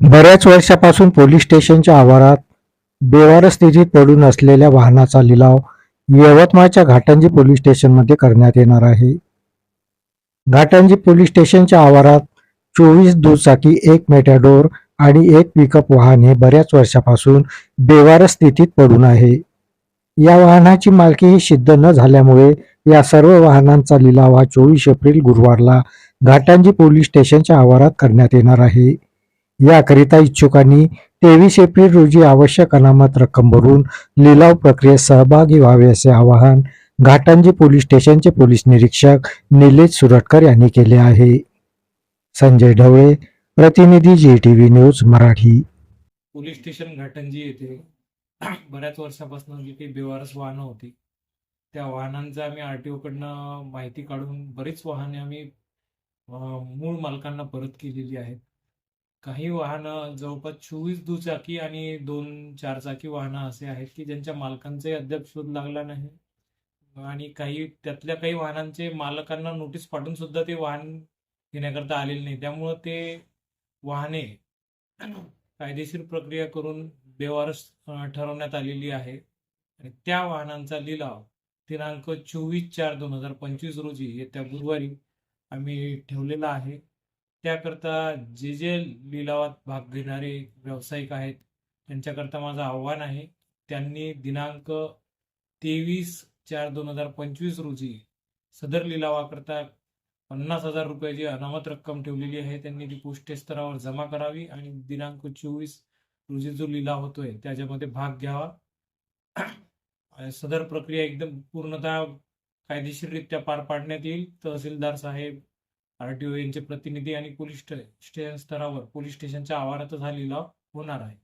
बऱ्याच वर्षापासून पोलीस स्टेशनच्या आवारात बेवार स्थितीत पडून असलेल्या वाहनाचा लिलाव यवतमाळच्या घाटंजी पोलीस स्टेशनमध्ये करण्यात येणार आहे. घाटंजी पोलीस स्टेशनच्या आवारात चोवीस दुचाकी एक मेटॅडोर आणि एक पिकअप वाहन हे बऱ्याच वर्षापासून बेवार स्थितीत पडून आहे. या वाहनाची मालकी ही सिद्ध न झाल्यामुळे या सर्व वाहनांचा लिलाव हा चोवीस एप्रिल गुरुवारला घाटांजी पोलीस स्टेशनच्या आवारात करण्यात येणार आहे. याकरिता इच्छुकांनी तेवीस एप्रिल रोजी आवश्यक अनामत रक्कम भरून लिलाव प्रक्रियेत सहभागी व्हावे असे आवाहन घाटंजी पोलीस स्टेशनचे पोलीस निरीक्षक निलेश सुरटकर यांनी केले आहे. संजय ढवळे प्रतिनिधी Zee TV news Marathi. Police station Ghatanji येथे बऱ्याच वर्षापासून जी काही बेवारस वाहनं होती त्या वाहनांचा आम्ही आर टी ओकडनं माहिती काढून बरीच वाहने आम्ही मूळ मालकांना परत केलेली आहेत. काही वाहनं जवळपास चोवीस दुचाकी आणि दोन चारचाकी वाहनं असे आहेत की ज्यांच्या मालकांचाही अद्याप शोध लागला नाही. आणि काही त्यातल्या काही वाहनांचे मालकांना नोटीस पाठवून सुद्धा ते वाहन घेण्याकरता आलेले नाही. त्यामुळं ते वाहने कायदेशीर प्रक्रिया करून बेवारस ठरवण्यात आलेली आहे. आणि त्या वाहनांचा लिलाव दिनांक चोवीस चार दोन हजार पंचवीस रोजी येत्या गुरुवारी आम्ही ठेवलेला आहे. त्याकरता जे जे लिलावात भाग घेणारे व्यावसायिक आहेत त्यांच्याकरता माझं आव्हान आहे त्यांनी दिनांक तेवीस चार दोन हजार पंचवीस रोजी सदर लिलावाकरता पन्नास हजार रुपयाची अनामत रक्कम ठेवलेली आहे. त्यांनी ती पोस्टेज स्तरावर जमा करावी आणि दिनांक चोवीस रोजी जो लिलाव होतोय त्याच्यामध्ये भाग घ्यावा. सदर प्रक्रिया एकदम पूर्णतः कायदेशीररित्या पार पाडण्यात येईल. तहसीलदार साहेब आरटीओ यांचे प्रतिनिधी आणि पोलीस स्टेशन स्तरावर पोलीस स्टेशनच्या आवारातच हा लिलाव होणार आहे.